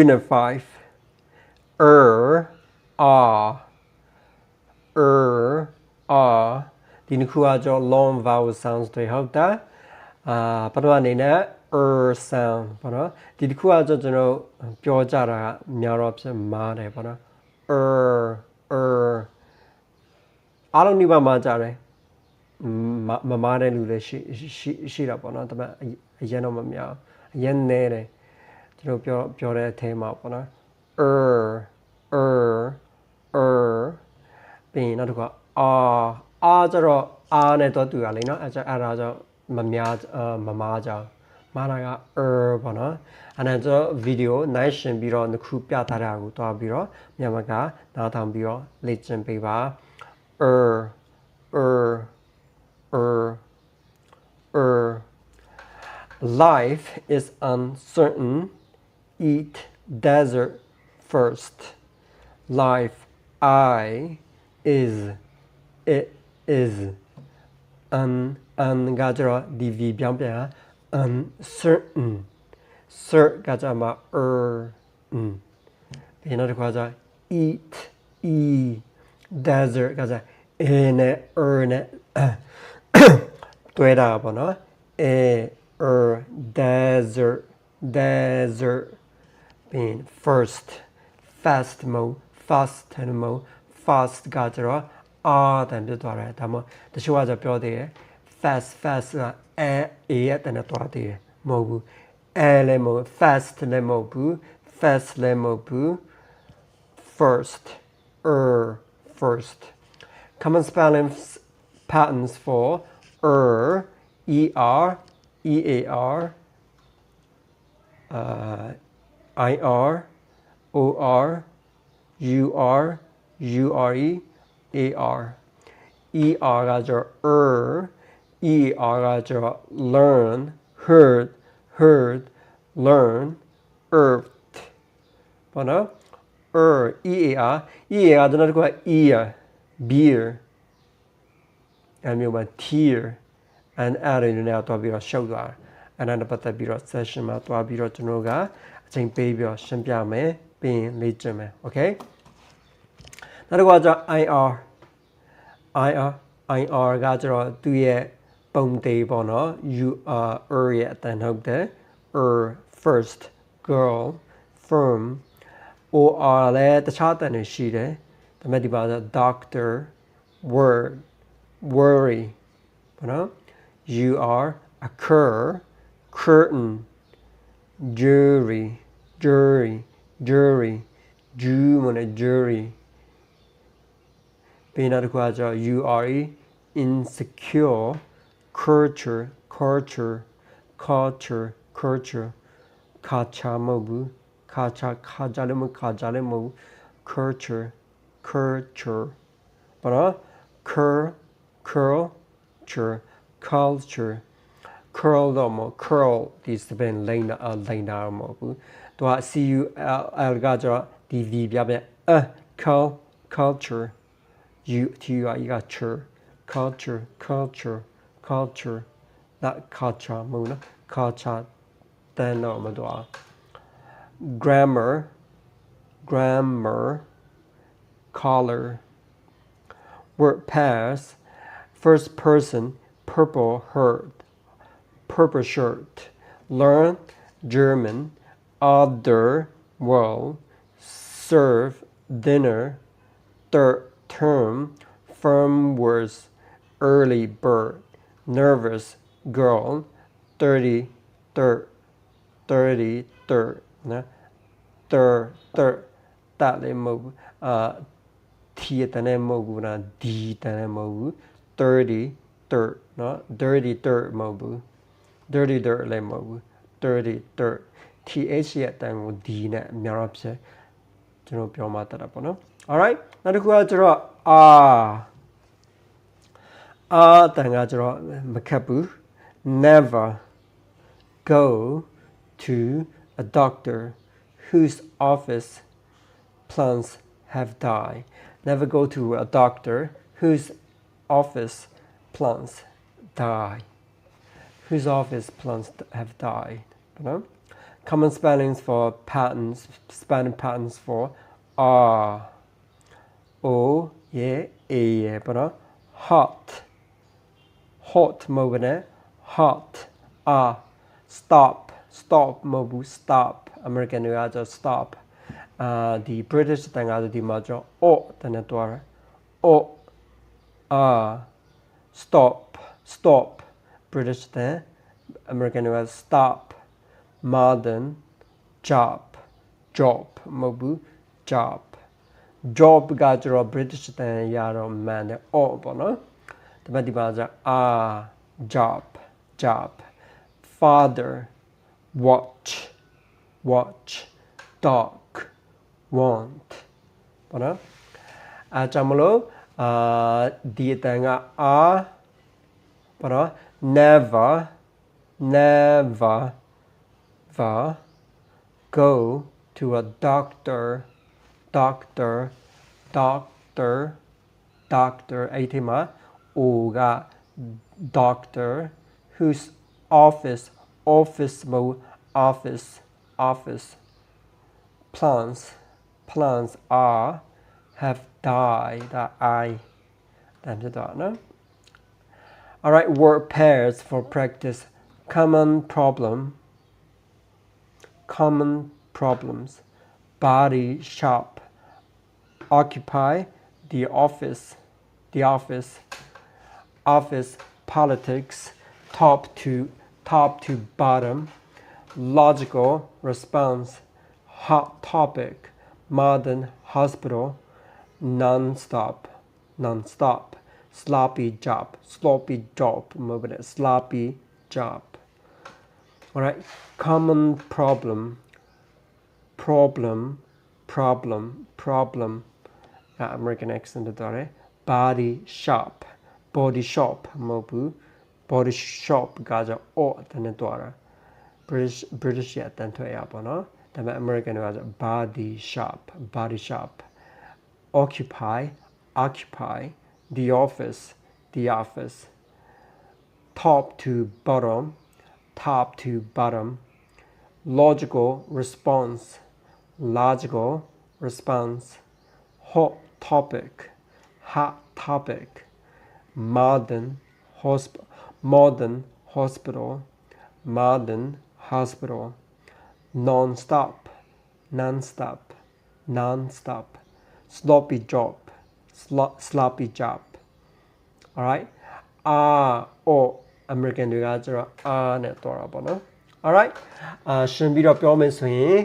Unit 5 er are er are ဒီနှစ်ခုကကြော long vowel sounds တွေဟုတ်တာအာပထမအနေနဲ့ er sound ပေါ့နော်ဒီတစ်ခုကကြောကျွန်တော်ပြောကြတာကများတော့ဖြစ်မားတယ်ပေါ့နော် er er အားလုံးဒီမှာမားကြတယ်မမမားတဲ့လူလည်းရှိရှိရှိတာပေါ့နော်ဒါပေမဲ့အရင်တော့မများအရင်နေတယ် ကျွန်တော်ပြောပြောတဲ့အထဲမှာပေါ့နော် er er er ပြီးရင်နောက်တစ်ခုက r အားကြတော့အားနဲ့တော့တူရလိမ့်နော်အဲအဲ့ဒါကြောင့်မများမမားကြမားတာက er ပေါ့နော်အဲ့ဒါကြောင့်ဗီဒီယိုနိုင်ရှင်ပြီးတော့နှစ်ခုပြထားတာကိုတွားပြီးတော့မြန်မာကနားထောင်ပြီးတော့လေ့ကျင့်ပေးပါ er er er er life is uncertain eat desert first life i is it is un un ကကြတော့ dv ပြောင်းပြန် uncertain cert ကကြမှာ er ပြီးနောက်တစ်ခါကျ eat e desert ကကြ a နဲ့ er နဲ့တွဲတာပေါ့နော် a er desert desert ပြီး first fast mode fast mode fast ကကြတော့ r တန်ပြသွားတယ်ဒါမှတချို့ကကြပြောသေးတယ် fast fast က a a ရဲ့တန်နဲ့သွားသေးတယ်မဟုတ်ဘူး a လည်းမဟုတ် fast လည်းမဟုတ်ဘူး fast လည်းမဟုတ်ဘူး first er first common spelling patterns for er er ear uh, I R O R U R U R E A R E R as your er, ER as your learn, heard, heard, learn, earth. Bana? Er, EAR. EAR adına da ear, beer. Yani bir tear. And arayın ne atabilir şovlar. And anapata bir session atabilir tunuga. အချိန်ပေးပြီးတော့ရှင်းပြမယ်ပြီးရင်လေ့ကျင့်မယ် okay နောက်တစ်ခုကကျ IR IR IR ကကျတော့သူ့ရဲ့ပုံသေးပေါ့နော် you are er ရဲ့အတန်ဟုတ်တယ် er first girl firm or လည်းတခြားအတန်တွေရှိတယ်ဒါပေမဲ့ဒီပါဆို doctor word worry ပေါ့နော် you are occur curtain jury jury jury Jew မနဲ့ jury ပြီးနောက်တစ်ခုကကျတော့ URE insecure culture culture culture culture ခါချာမဟုတ်ဘူးခါချာခါကြလည်းမခါကြလည်းမဟုတ်ဘူး culture culture ဘာလို့ cur culture culture curl တော့မဟုတ် curl ဒီစပင်လိမ့်တာလိမ့်တာမဟုတ်ဘူးသူက CUL ကကျတော့ဒီ V ပြပြ a culture you to you you got culture culture culture culture that culture မဟုတ်နော် culture တန်တော့မတော့ grammar grammar color word pass first person purple hurt purple shirt learn German other world serve dinner third term firm words early bird nervous girl 30 third 30 third နော် third third တလည်းမဟုတ်ဘူးအာ t တန်းလည်းမဟုတ်ဘူးနော် d တန်းလည်းမဟုတ်ဘူး30 third နော် dirty third မဟုတ်ဘူး dirty third လည်းမဟုတ်ဘူး30 third th ရဲ့အတန်းကို d နဲ့အများတော့ဖြစ်ကျွန်တော်ပြောမှတတ်တာပေါ့နော် alright နောက်တစ်ခုကကျတော့ r r တန်ကကျတော့မခက်ဘူး never go to a doctor whose office plants have died never go to a doctor whose office plants die whose office plants have died နော် common spellings for patterns spelling patterns for are o ရဲ့ a ရဲ့ပေါ့နော် hot hot မဟုတ်ဘဲနဲ့ hot ah stop stop မဟုတ်ဘူး stop American တွေကကျ stop အာဒီ British တန်ကဆိုဒီမှာကျ o တန်နဲ့တွားတယ် o ah stop stop British တန် American တွေက stop modern job job မဟုတ်ဘူး job job ကကျတော့ British တန်ရတော့မှန်တယ် o ပေါ့နော်ဒါပေမဲ့ဒီမှာကျ ah job job father watch watch dog want ပေါ့နော်အဲကြောင့်မလို့အာဒီအတန်က are para never, never, va, go to a doctor, doctor, doctor, doctor. ấy Oga, doctor whose office, office mo, office, office, plants, plants are have died, that I, làm cho nó. All right, word pairs for practice. Common problem. Common problems. Body shop. Occupy the office. The office. Office politics. Top to top to bottom. Logical response. Hot topic. Modern hospital. Non-stop. Non-stop sloppy job, sloppy job, moving it, sloppy job. All right, common problem, problem, problem, problem. Uh, American accent dore. Body shop, body shop, mobu, body shop. Gaja o. Tane dora. British British ya tan to ya bono. Da American gaja body shop, body shop. Occupy, occupy the office, the office. Top to bottom, top to bottom. Logical response, logical response. Hot topic, hot topic. Modern hosp- modern hospital, modern hospital. Non-stop, non-stop, non-stop. Sloppy job, sloppy job. alright အာအို American တွေကကျတော့အာနဲ့တွားတာပေါ့နော် alright အာရှင်းပြီးတော့ပြောမယ်ဆိုရင်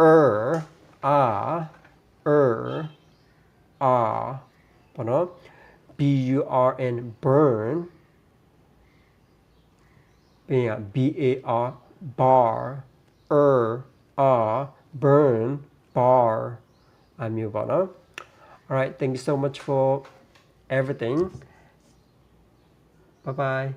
er are er are ပေါ့နော် b u r n burn ပြီးရင် b a r bar er are burn bar အမျိုးပေါ့နော် alright thank you so much for everything Bye bye.